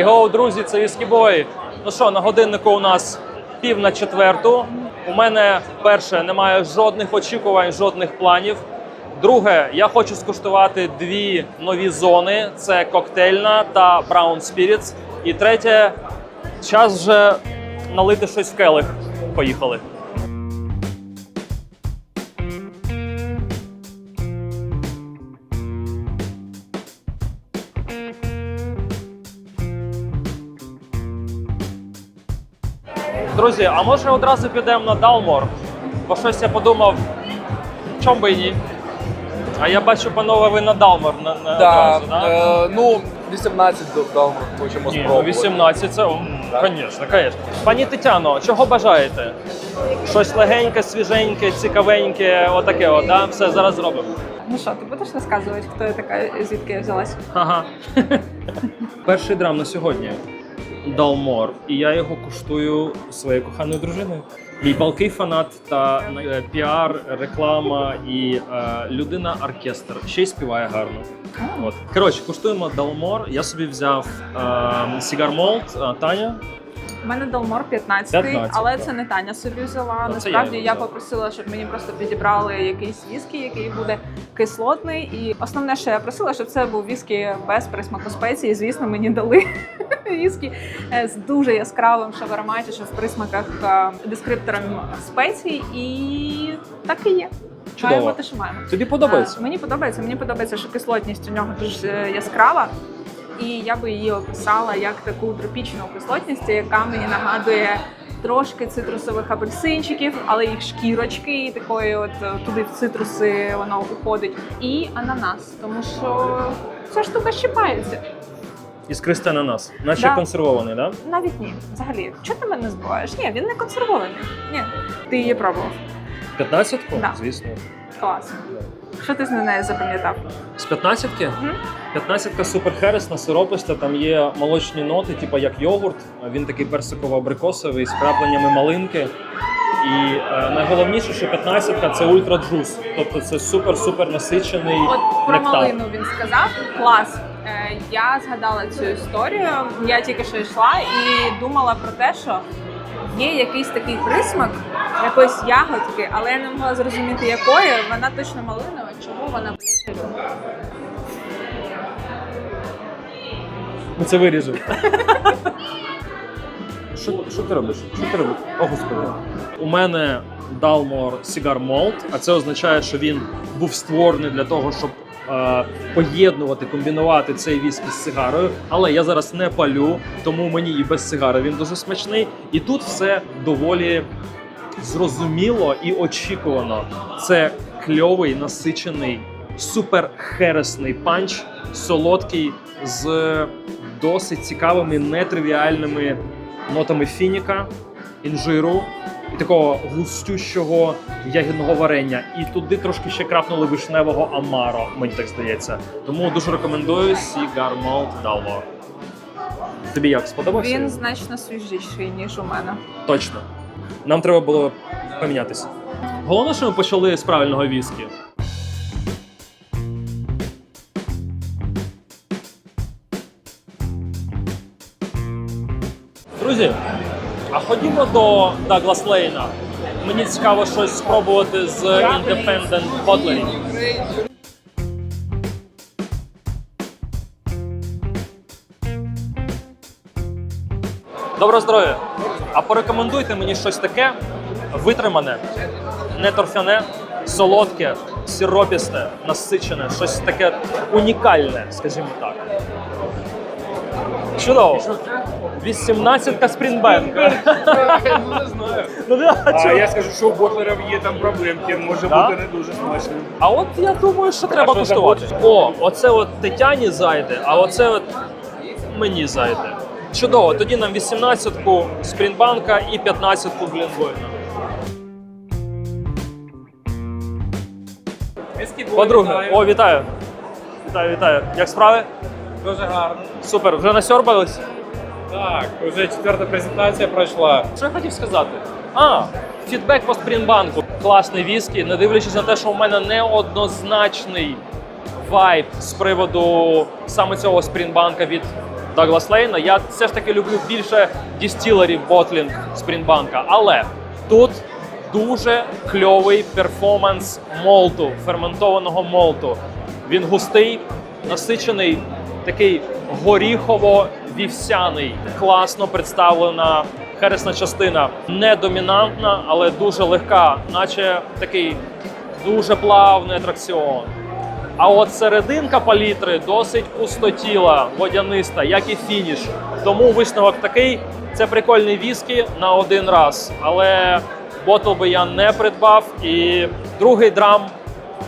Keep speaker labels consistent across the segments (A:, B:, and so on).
A: Гоу, друзі, це Віскібой. Ну що, на годиннику у нас пів на четверту. У мене перше немає жодних очікувань, жодних планів. Друге, я хочу скуштувати дві нові зони: це коктейльна та Brown Spirits. І третє, час вже налити щось в келих. Поїхали. Друзі, а може одразу підемо на Далмор? Бо щось я подумав, чом би і ні. А я бачу, панове, ви на Далмор на, на
B: Да,
A: одразу, да?
B: е, ну, 18 до- дав хочемо
A: Ні, ну
B: спробувати.
A: 18 це, звісно, звісно. Пані Тетяно, чого бажаєте? Щось легеньке, свіженьке, цікавеньке, отаке, от, да? Все, зараз зробимо.
C: Ну що, ти будеш розказувати, хто я така, звідки я взялась?
A: Ага. Перший драм на сьогодні. Далмор. І я його куштую своєю коханою дружиною. Мій палкий фанат та е, піар, реклама і е, людина оркестр. Ще й співає гарно. От. Коротше, куштуємо Далмор. Я собі взяв е, Сігар Молт, е, Таня.
C: У мене Далмор 15,
A: 15,
C: але
A: так.
C: це не Таня собі взяла.
A: Ну,
C: Насправді
A: я
C: я, попросила, щоб мені просто підібрали якийсь віскі, який буде кислотний. І основне, що я просила, щоб це був віскі без присмаку спеції. Звісно, мені дали віскі е, з дуже яскравим, що в що в присмаках е, дескриптором спецій. І так і є.
A: Чудово.
C: Маємо те, що маємо.
A: Тобі подобається?
C: Е, Мені подобається. Мені подобається, що кислотність у нього дуже яскрава. І я би її описала як таку тропічну кислотність, яка мені нагадує трошки цитрусових апельсинчиків, але їх шкірочки, і такої от туди в цитруси воно уходить. І ананас, тому що ця штука щипається.
A: Іскристий ананас. Наче
C: Да.
A: консервований, так? Да?
C: Навіть ні, взагалі. Чого ти мене збиваєш? Ні, він не консервований. Ні, ти її пробував.
A: 15-ку?
C: Да.
A: Звісно.
C: Клас. Що ти з нею запам'ятав?
A: З 15-ки?
C: Мгм.
A: 15-ка супер хересна, сирописта, там є молочні ноти, типу як йогурт. Він такий персиково-абрикосовий з крапленнями малинки. І е, найголовніше, що 15-ка це ультра джус. Тобто це супер-супер насичений
C: От про
A: нектар.
C: малину він сказав. Клас. Е, Я згадала цю історію. Я тільки що йшла і думала про те, що є якийсь такий присмак якоїсь ягодки, але я не могла зрозуміти якої. Вона точно малинова. Чому вона блядь,
A: Ми це виріжемо. Що, що ти робиш? Що ти робиш? О, господи. У мене Dalmor Cigar Malt, а це означає, що він був створений для того, щоб поєднувати, комбінувати цей віскі з сигарою. Але я зараз не палю, тому мені і без сигари він дуже смачний. І тут все доволі зрозуміло і очікувано. Це кльовий, насичений, супер хересний панч, солодкий з досить цікавими, нетривіальними нотами фініка, інжиру такого густющого ягідного варення. І туди трошки ще крапнули вишневого амаро, мені так здається. Тому дуже рекомендую Cigar Malt Dalmor. Тобі як сподобався?
C: він значно свіжіший ніж у мене.
A: Точно. Нам треба було помінятися. Головне, що ми почали з правильного віскі. Ходімо до Даглас Лейна. Мені цікаво щось спробувати з Independent Bottling. Доброго здоров'я! А порекомендуйте мені щось таке витримане, не торфяне, солодке, сиропісте, насичене, щось таке унікальне, скажімо так. Чудово! 18-ка спрінтбенка.
D: Ну, не знаю.
A: Ну, да,
D: А
A: чого?
D: я скажу, що у ботлерів є там проблемки, може
A: Да?
D: бути не дуже смачним.
A: А от я думаю, що треба
D: що
A: куштувати.
D: захочеш?
A: О, оце от Тетяні зайде, а оце от мені зайде. Чудово, тоді нам 18-ку Спрінбанка і 15-ку Глінбойна. По-друге, о, вітаю. Вітаю, вітаю. Як справи?
D: Дуже гарно.
A: Супер, вже насьорбались?
D: Так, вже четверта презентація пройшла.
A: Що я хотів сказати? А, фідбек по Спрінбанку. Класний віскі, не дивлячись на те, що у мене неоднозначний вайб з приводу саме цього Спрінбанка від Douglas Lane. Я все ж таки люблю більше дістілерів ботлінг Спрінбанка. Але тут дуже кльовий перформанс молту, ферментованого молту. Він густий, насичений, такий горіхово-вівсяний. Класно представлена хересна частина. Не домінантна, але дуже легка, наче такий дуже плавний атракціон. А от серединка палітри досить пустотіла, водяниста, як і фініш. Тому висновок такий: це прикольний віскі на один раз. Але ботл би я не придбав. І другий драм,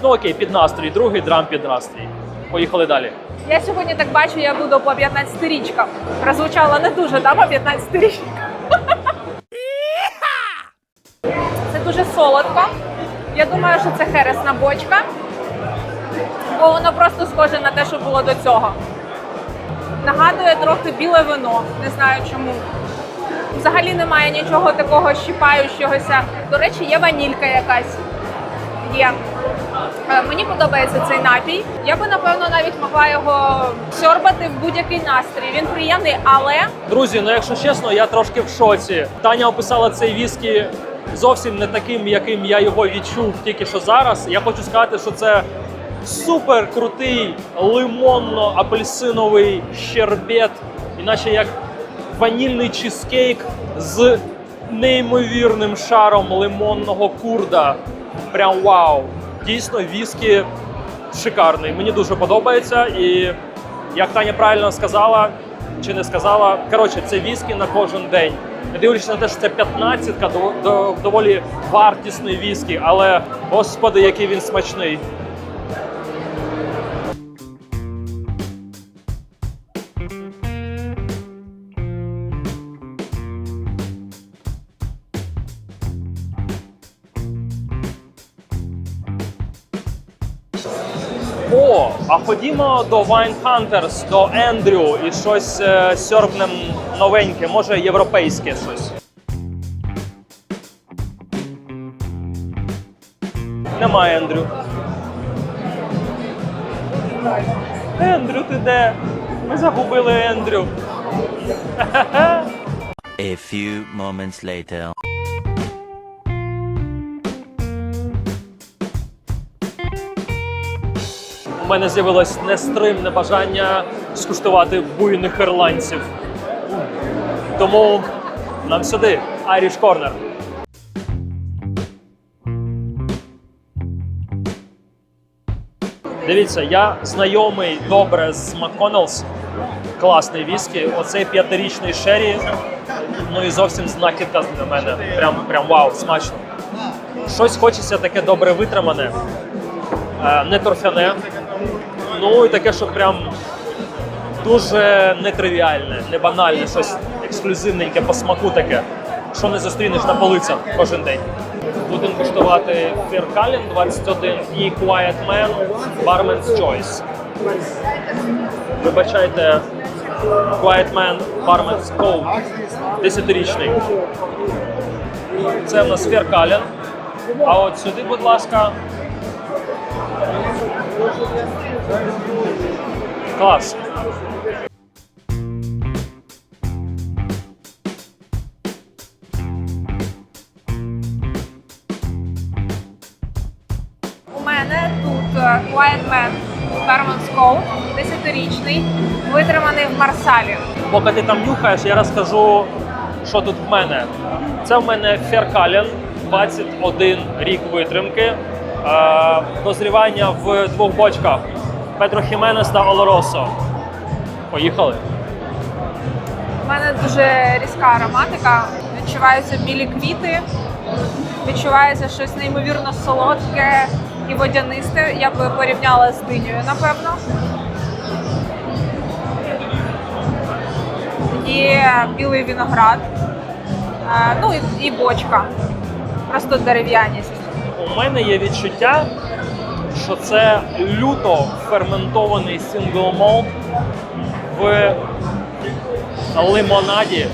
A: ну окей, під настрій, другий драм під настрій. Поїхали далі.
C: Я сьогодні так бачу, я буду по 15 річкам. Прозвучало не дуже, да, по 15 річкам. Це дуже солодко. Я думаю, що це хересна бочка, бо воно просто схоже на те, що було до цього. Нагадує трохи біле вино, не знаю чому. Взагалі немає нічого такого щіпаючогося. До речі, є ванілька якась. Є. Е, Мені подобається цей напій. Я би напевно навіть могла його сьорбати в будь-який настрій. Він приємний, але
A: Друзі, ну якщо чесно, я трошки в шоці. Таня описала цей віскі зовсім не таким, яким я його відчув тільки що зараз. Я хочу сказати, що це супер крутий лимонно-апельсиновий щербет, іначе як ванільний чизкейк з неймовірним шаром лимонного курда. Прям вау! Дійсно, віскі шикарний. Мені дуже подобається. І як Таня правильно сказала, чи не сказала, коротше, це віскі на кожен день. Не дивлячись на те, що це 15-ка, дов- дов- доволі вартісний віскі, але господи, який він смачний. О, а ходімо до Wine Hunters, до Ендрю і щось е, сьорбнем новеньке, може європейське щось. Немає Ендрю. Ендрю, ти де? Ми загубили Ендрю.
E: A few moments later.
A: Мене з'явилось нестримне бажання скуштувати буйних ірландців. Тому нам сюди, Irish Corner. Дивіться, я знайомий добре з McConnell's. Класний віскі. Оцей п'ятирічний шері. Ну і зовсім знахідка для мене. Прям, прям вау, смачно. Щось хочеться таке добре витримане, е, не торфяне. Ну і таке, що прям дуже нетривіальне, не банальне, щось ексклюзивненьке по смаку таке, що не зустрінеш на полицях кожен день. Будемо куштувати Фіркалін 21 і Quiet Man Barman's Choice. Вибачайте, Quiet Man Barman's Code 10-річний. Це в нас Фіркалін. А от сюди, будь ласка, Клас.
C: у мене тут е, Quiet Man Barman's Cove, 10-річний, витриманий в Марсалі.
A: Поки ти там нюхаєш, я розкажу, що тут в мене. Це в мене Феркален, 21 рік витримки. Е, Дозрівання в двох бочках. Петро Хіменес та Олоросо. Поїхали.
C: У мене дуже різка ароматика. Відчуваються білі квіти, відчувається щось неймовірно солодке і водянисте. Я би порівняла з динею, напевно. Є білий виноград, е, ну і, і бочка. Просто дерев'яність.
A: У мене є відчуття, що це люто ферментований сингл молт в лимонаді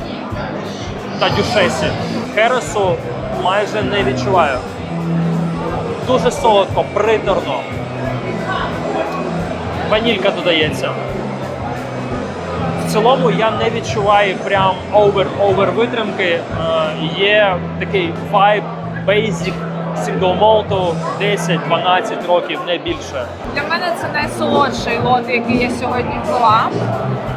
A: та дюшесі. Хересу майже не відчуваю. Дуже солодко, приторно. Ванілька додається. В в цілому я не відчуваю прям овер-овер витримки. Е, Є такий вайб, basic single молту 10-12 років, не більше.
C: Для мене це найсолодший лот, який я сьогодні пила.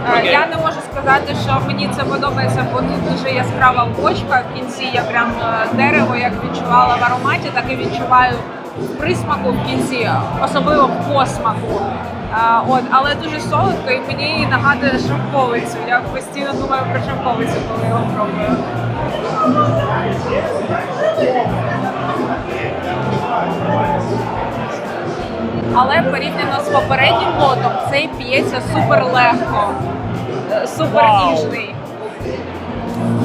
C: Е,
A: Окей.
C: Я не можу сказати, що мені це подобається, бо тут дуже яскрава бочка. В кінці я прям е, дерево як відчувала в ароматі, так і відчуваю в присмаку в кінці, особливо в посмаку. Е, От, але дуже солодко і мені нагадує шовковицю. Я постійно думаю про шовковицю, коли його пробую. Але порівняно з попереднім лотом, цей п'ється супер легко, е, супер ніжний.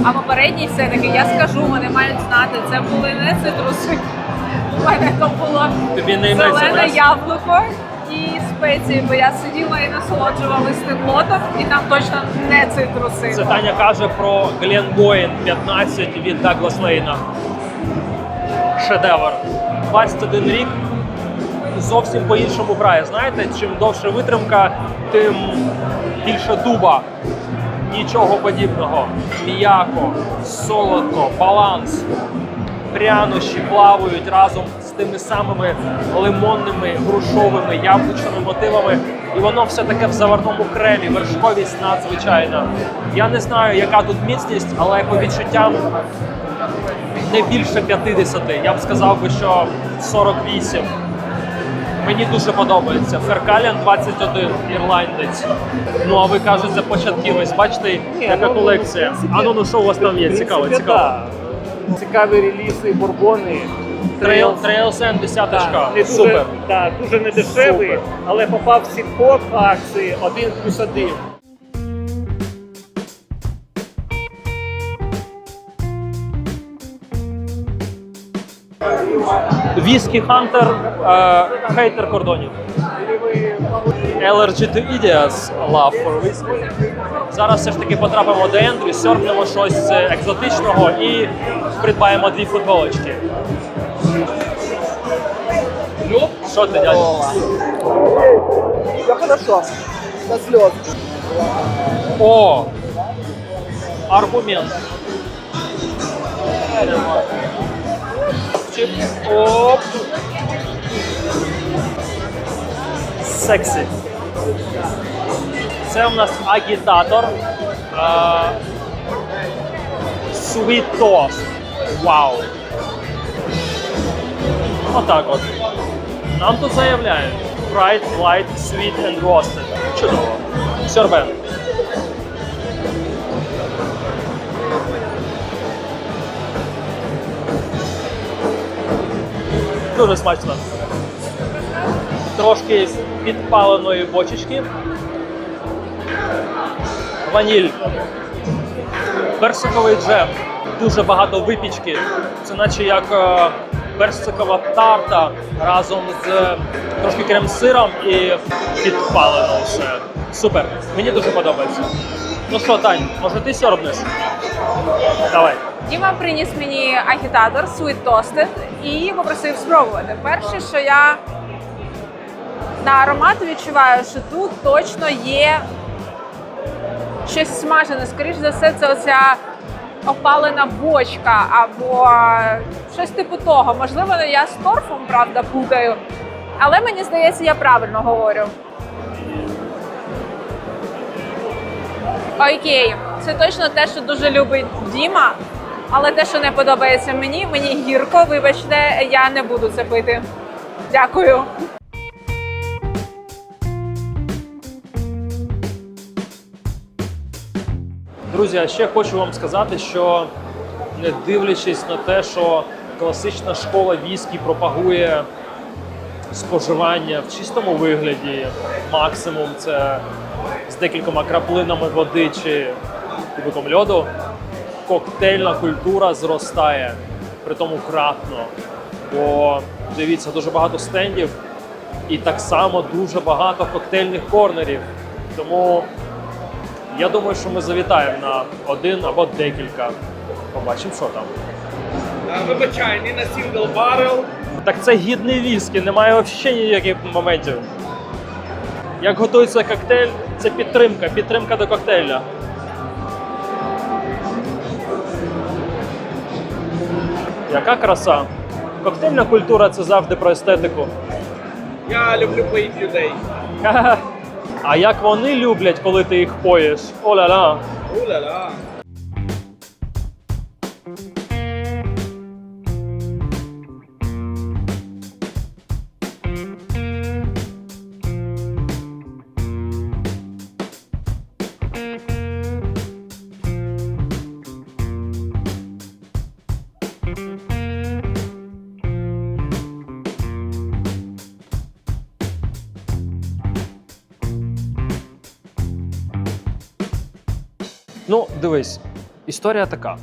C: А попередній все-таки, я скажу, вони мають знати, це були не цитруси. У мене то було
A: Тобі не
C: зелене яблуко і спеції, бо я сиділа і насолоджувалась тим лотом, і там точно не цитруси.
A: Це Таня каже про Glengoyne 15 від Douglas Lane. Шедевр. 21 рік зовсім по-іншому грає. Знаєте, чим довше витримка, тим більше дуба. Нічого подібного. М'яко, солодко, баланс. Прянощі плавають разом з тими самими лимонними, грушовими, яблучними мотивами. І воно все таке в заварному кремі, вершковість надзвичайна. Я не знаю, яка тут міцність, але по відчуттям не більше 50. Я б сказав би, що 48. Мені дуже подобається. Феркаліан 21, ірландець. Ну а ви кажете, початківець. Бачите, яка колекція. А ну ну що у вас там є? Цікаво, цікаво.
F: Цікаві релізи, бурбони.
A: Трейл, трейл десяточка.
F: Не дуже,
A: Супер.
F: Так, дуже недешевий, але попав в сітко акції один плюс один.
A: Віскі Хантер, е, хейтер кордонів. Allergy to Idiots, love for whiskey. Зараз все ж таки потрапимо до Ендрю, сьорбнемо щось екзотичного і придбаємо дві футболочки. Що ти, дядя?
B: Все хорошо. До слез.
A: О! Аргумент. Чип. Оп. Сексі. Це у нас агітатор. Sweet Toast. Вау. Отак от. Нам тут заявляють Bright, light, sweet and roasted. Чудово. Сьорбен. Дуже смачно. Трошки підпаленої бочечки. Ваніль. Персиковий джем. Дуже багато випічки. Це наче як е, персикова тарта разом з трошки крем-сиром і підпалено все. Супер. Мені дуже подобається. Ну що, Тань, може ти сьорбнеш? Давай.
C: Діма приніс мені агітатор Sweet Toasted і попросив спробувати. Перше, що я на аромат відчуваю, що тут точно є щось смажене. Скоріш за все, це оця опалена бочка або щось типу того. Можливо, я з торфом, правда, путаю. Але мені здається, я правильно говорю. Окей, це точно те, що дуже любить Діма, але те, що не подобається мені, мені гірко. Вибачте, я не буду це пити. Дякую.
A: Друзі, а ще хочу вам сказати, що не дивлячись на те, що класична школа віскі пропагує споживання в чистому вигляді, максимум це з декількома краплинами води чи кубиком льоду, коктейльна культура зростає, при тому кратно. Бо дивіться, дуже багато стендів і так само дуже багато коктейльних корнерів. Тому я думаю, що ми завітаємо на один або декілька. Побачимо, що там.
F: Вибачай, не на сингл барел.
A: Так це гідний віскі, немає взагалі ніяких моментів. Як готується коктейль, Це підтримка, підтримка до коктейля. Яка краса. Коктейльна культура це завжди про естетику.
D: Я люблю поїти людей.
A: А як вони люблять, коли ти їх поїш? О-ля-ля.
D: Уля-ля.
A: Ну, дивись, історія така.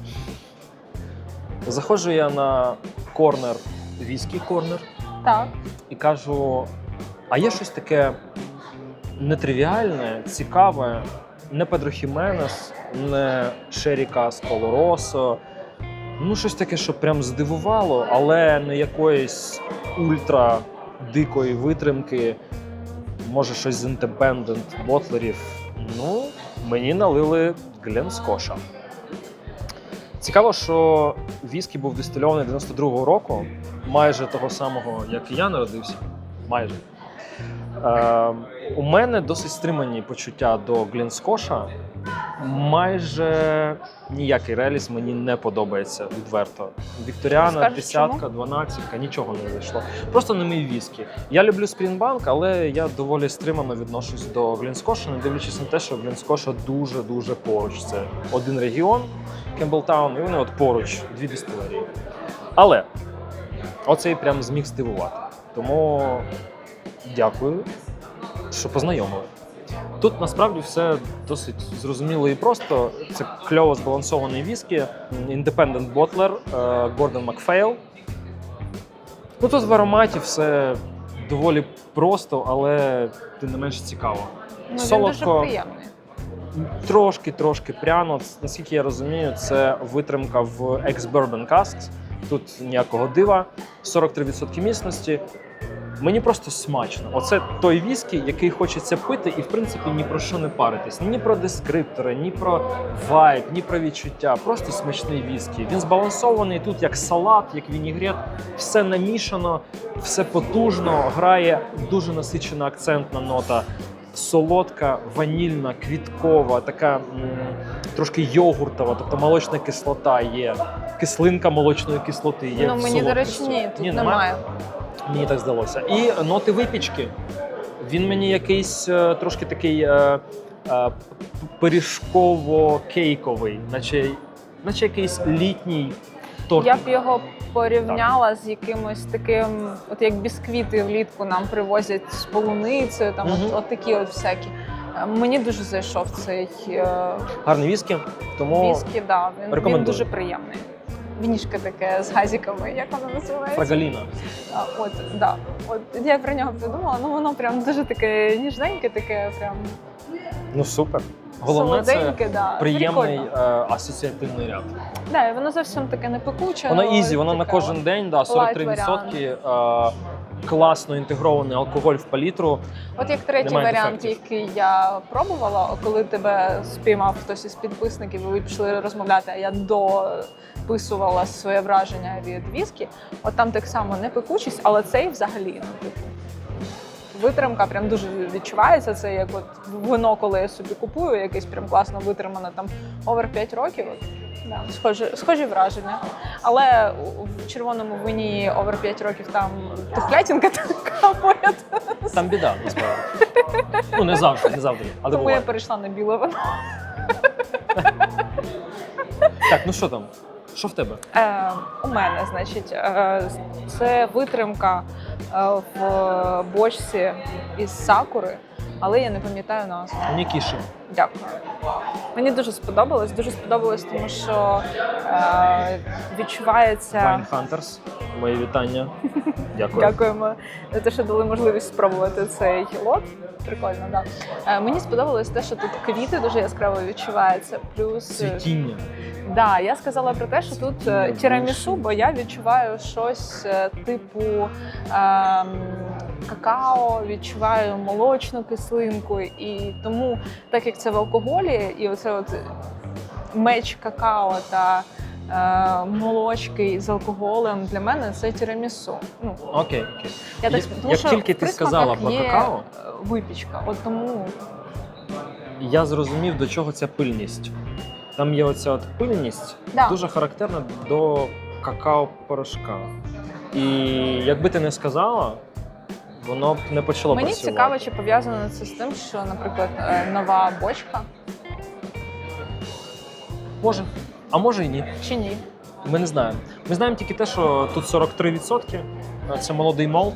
A: Заходжу я на корнер, віскі корнер,
C: Так.
A: і кажу: а є щось таке нетривіальне, цікаве, не Педро Хіменес, не Шері Кас Колоросо. Ну, щось таке, що прям здивувало, але не якоїсь ультра дикої витримки. Може, щось з індепендент ботлерів. Ну, мені налили Гленскоша. Цікаво, що віскі був дистильований 92-го року, майже того самого, як і я народився. Майже. Е, у мене досить стримані почуття до Глінскоша. Майже ніякий реліз мені не подобається відверто. Вікторіана,
C: Скажеш,
A: десятка, дванадцятка, нічого не зайшло. Просто не мій віскі. Я люблю Спрінбанк, але я доволі стримано відношусь до Глінскоша, не дивлячись на те, що Глінскоша дуже дуже поруч. Це один регіон Кемблтаун, і вони от поруч, дві дистилерії. Але оцей прям зміг здивувати. Тому дякую, що познайомили. Тут насправді все досить зрозуміло і просто. Це кльово збалансований віскі, Independent Bottler, е, Гордон Макфейл. Ну тут в ароматі все доволі просто, але тим не менш цікаво.
C: Ну, він дуже
A: Солодко.
C: приємний.
A: Трошки, трошки пряно. Наскільки я розумію, це витримка в ex-bourbon casks. Тут ніякого дива, 43% міцності. Мені просто смачно. Оце той віскі, який хочеться пити, і в принципі ні про що не паритись. Ні про дескриптори, ні про вайб, ні про відчуття. Просто смачний віскі. Він збалансований тут як салат, як вінігрет. Все намішано, все потужно, грає дуже насичена акцентна нота солодка, ванільна, квіткова, така м, трошки йогуртова, тобто молочна кислота є, кислинка молочної кислоти є.
C: ну мені, до речі, ні, тут
A: Ні,
C: немає.
A: Мені так здалося. І ноти випічки. Він мені якийсь е, трошки такий е, е, пиріжково-кейковий, наче, наче якийсь літній торт.
C: Я б його порівняла з якимось таким, от як бісквіти влітку нам привозять з полуницею, там
A: Мгм.
C: от, от такі от всякі. Мені дуже зайшов цей
A: Гарний віскі, тому
C: віскі, да, він, він дуже приємний. Вінішка таке з газиками, як воно називається?
A: фрагаліна.
C: От, да. От я про нього подумала, ну воно прям дуже таке ніжненьке, таке прям
A: Ну супер. Головне це
C: да.
A: приємний
C: Прикольно.
A: е, асоціативний ряд.
C: Да, і воно зовсім таке не пекуче.
A: Воно ізі, воно на кожен день, да, 43% е, класно інтегрований алкоголь в палітру.
C: От як третій
A: Немає
C: варіант,
A: дефектів.
C: який я пробувала, коли тебе спіймав хтось із підписників, і ви пішли розмовляти, а я дописувала своє враження від віскі. От там так само не пекучість, але цей взагалі ну, типу. Витримка прям дуже відчувається. Це як от вино, коли я собі купую, якесь прям класно витримане там овер 5 років. От, да, схожі, схожі враження. Але в червоному вині овер 5 років там тухлятінка така моя.
A: Там біда, насправді. Ну, не завжди, не завжди. Але
C: Тому
A: буває.
C: я перейшла на біле вино.
A: Так, ну що там? Що в тебе?
C: Е, у мене, значить, е, це витримка е, в бочці із сакури, але я не пам'ятаю назву.
A: Нікіші.
C: Дякую. Мені дуже сподобалось. Дуже сподобалось, тому що е, відчувається.
A: Wine Hunters. Мої вітання. Дякую.
C: Дякуємо за те, що дали можливість спробувати цей лот. Прикольно, да. Е, мені сподобалось те, що тут квіти дуже яскраво відчуваються. Плюс е,
A: Цвітіння.
C: Да, я сказала про те, що тут е, тірамісу, бо я відчуваю щось е, типу ем, какао, відчуваю молочну кислинку. І тому, так як це в алкоголі, і оце от меч какао та е, молочки з алкоголем для мене це тірамісу. Ну,
A: Окей, окей.
C: я так
A: Як-
C: тому
A: як
C: що
A: тільки
C: в
A: ти
C: присмаках
A: сказала про
C: є
A: какао?
C: е, випічка. От тому
A: Я зрозумів, до чого ця пильність. Там є оця от пильність,
C: Да.
A: дуже характерна до какао-порошка. І якби ти не сказала, воно б не почало
C: мені
A: працювати.
C: цікаво, чи пов'язано це з тим, що, наприклад, е, нова бочка
A: Може. А може і ні.
C: чи ні.
A: Ми не знаємо. Ми знаємо тільки те, що тут 43%. е, Це молодий молд.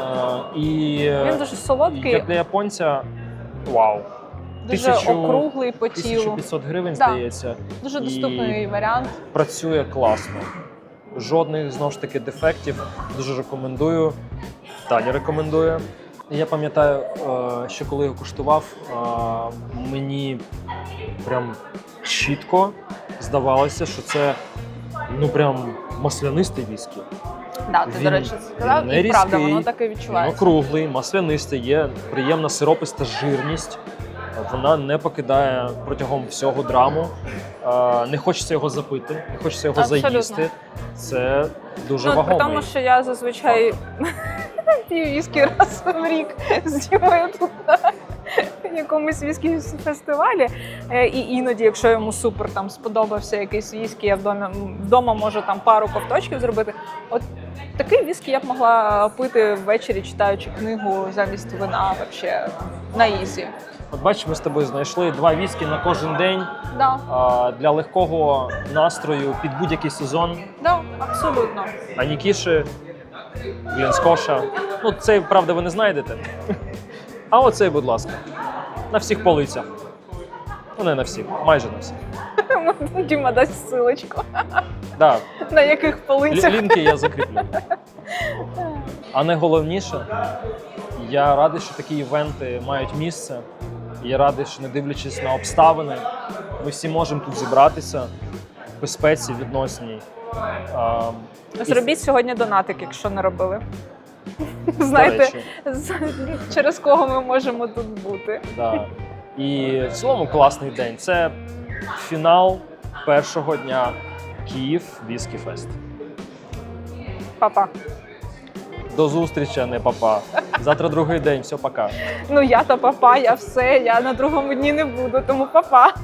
A: Е, І
C: Він дуже солодкий,
A: як для японця, вау.
C: дуже
A: тисячу-
C: округлий по тілу.
A: 1500 гривень,
C: Да.
A: здається.
C: Дуже
A: і-
C: доступний варіант.
A: працює класно. Жодних знову ж таки дефектів. Дуже рекомендую. Таня рекомендує. Я пам'ятаю, е, що коли його куштував, е, мені прям чітко здавалося, що це ну прям маслянистий віскі.
C: Да, ти,
A: Він
C: до речі, сказав,
A: не
C: і правда, воно так і
A: Він
C: відчувається.
A: округлий, маслянистий, є приємна сирописта жирність. Вона не покидає протягом всього драму. Е, Не хочеться його запити, не хочеться його
C: Абсолютно.
A: заїсти. Це дуже
C: Ну, при тому, що я зазвичай п'ю віскі раз в рік знімаю тут на якомусь віскі фестивалі. Е, І іноді, якщо йому супер там сподобався якийсь віскі, я вдома, вдома можу там пару ковточків зробити. От такий віскі я б могла пити ввечері, читаючи книгу замість вина вообще на ізі.
A: От бачиш, ми з тобою знайшли два віскі на кожен день
C: Да,
A: а, для легкого настрою під будь-який сезон.
C: да, абсолютно.
A: А Нікіші, Глінскоша. Ну, цей, правда, ви не знайдете. А оцей, будь ласка, на всіх полицях. Ну, не на всіх, майже на всіх.
C: Діма дасть силочку,
A: Да,
C: на яких полицях.
A: Лі- Лінки я закріплю. А найголовніше, я радий, що такі івенти мають місце. Я радий, що не дивлячись на обставини, ми всі можемо тут зібратися в безпеці відносній. А,
C: Зробіть сьогодні донатик, якщо не робили. Знаєте, через кого ми можемо тут бути.
A: да. І в цілому класний день. Це фінал першого дня Київ Віскі Фест.
C: Папа.
A: До зустрічі, а не папа. Завтра другий день, все, пока.
C: Ну я то папа, я все, я на другому дні не буду, тому папа.